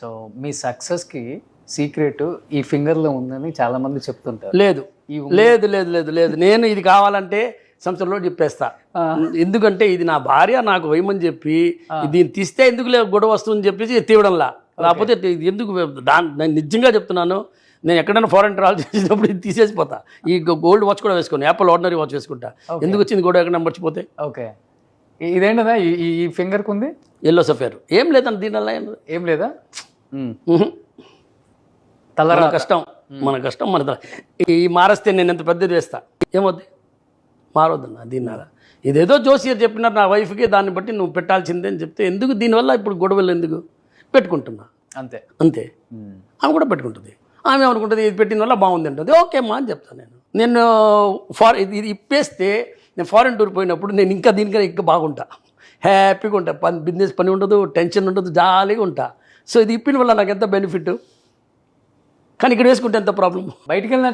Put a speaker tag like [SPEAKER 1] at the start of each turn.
[SPEAKER 1] So మీ సక్సెస్కి secret ఈ ఫింగర్లో ఉందని చాలా మంది చెప్తుంటారు.
[SPEAKER 2] లేదు. లేదు లేదు లేదు లేదు. నేను ఇది కావాలంటే సంవత్సరంలో చెప్పేస్తా. ఎందుకంటే ఇది నా భార్య నాకు వేయమని చెప్పి దీన్ని తీస్తే ఎందుకు లేదు గొడవ వస్తుందని చెప్పేసి తీయడంలా. లేకపోతే ఎందుకు దాని నేను నిజంగా చెప్తున్నాను నేను ఎక్కడైనా ఫారెన్ ట్రావెల్ చేసినప్పుడు ఇది తీసేసిపోతా ఈ గోల్డ్ వాచ్ కూడా వేసుకోను యాపిల్ ఆర్డినరీ వాచ్ వేసుకుంటా. ఎందుకు వచ్చింది గొడవ ఎక్కడ మర్చిపోతే
[SPEAKER 1] ఓకే. ఇదేంటదా? ఈ ఫింగర్కి ఉంది
[SPEAKER 2] ఎల్లో సఫేర్ ఏం లేదండి దీనివల్ల ఏం లేదు.
[SPEAKER 1] తలరా
[SPEAKER 2] కష్టం మన కష్టం మన ఈ మారస్తే నేను ఎంత పెద్దది వేస్తా? ఏమవుద్ది? మారొద్దన్న దీనివల్ల ఇదేదో జోసియర్ చెప్పినారు నా వైఫ్కి దాన్ని బట్టి నువ్వు పెట్టాల్సిందే అని చెప్తే ఎందుకు? దీనివల్ల ఇప్పుడు గొడవలు ఎందుకు? పెట్టుకుంటున్నా.
[SPEAKER 1] అంతే.
[SPEAKER 2] అంతే. ఆమె కూడా పెట్టుకుంటుంది. ఆమె అనుకుంటుంది ఇది పెట్టిన వల్ల బాగుంది అంటుంది. ఓకే అమ్మా అని చెప్తాను నేను. నేను ఫార్ ఇది ఇది ఇప్పేస్తే నేను ఫారెన్ టూర్ పోయినప్పుడు నేను ఇంకా దీనికన్నా ఇంకా బాగుంటా. హ్యాపీగా ఉంటా. పని బిజినెస్ పని ఉండదు టెన్షన్ ఉండదు జాలీగా ఉంటా. సో ఇది ఇప్పిన వల్ల నాకు ఎంత బెనిఫిట్? కానీ ఇక్కడ వేసుకుంటే ఎంత ప్రాబ్లం
[SPEAKER 1] బయటికి వెళ్ళినా